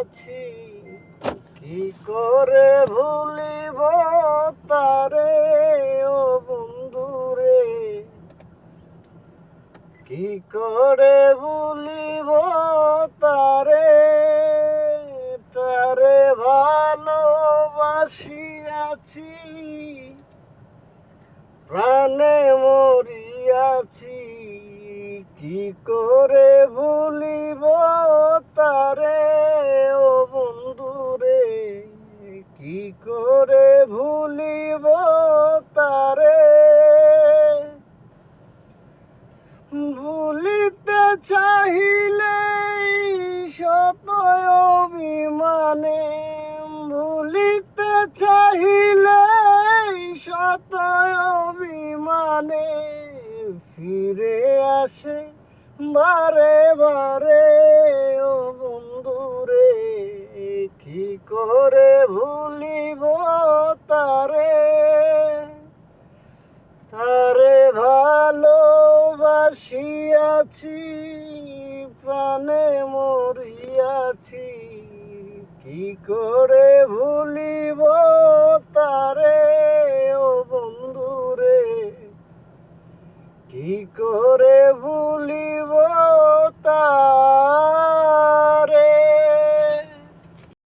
আছি, কি করে ভুলিব তারে? ও বন্ধুরে, কি করে ভুলিব তারে? তারে ভালোবাসি আছি, প্রাণে মরিয়াছি, কি করে ভুলিব করে ভুলিব তারে। ভুলিতে চাহিলে শত অভিমানে। ভুলিতে চাহিলে শত অভিমানে। ফিরে আসে বারে বারে, ও বন্ধুরে, কি করে ভুলিব ভালোবাসিয়াছি প্রাণে মরিয়াছি। কি করে ভুলিব তারে ও বন্ধুরে? কি করে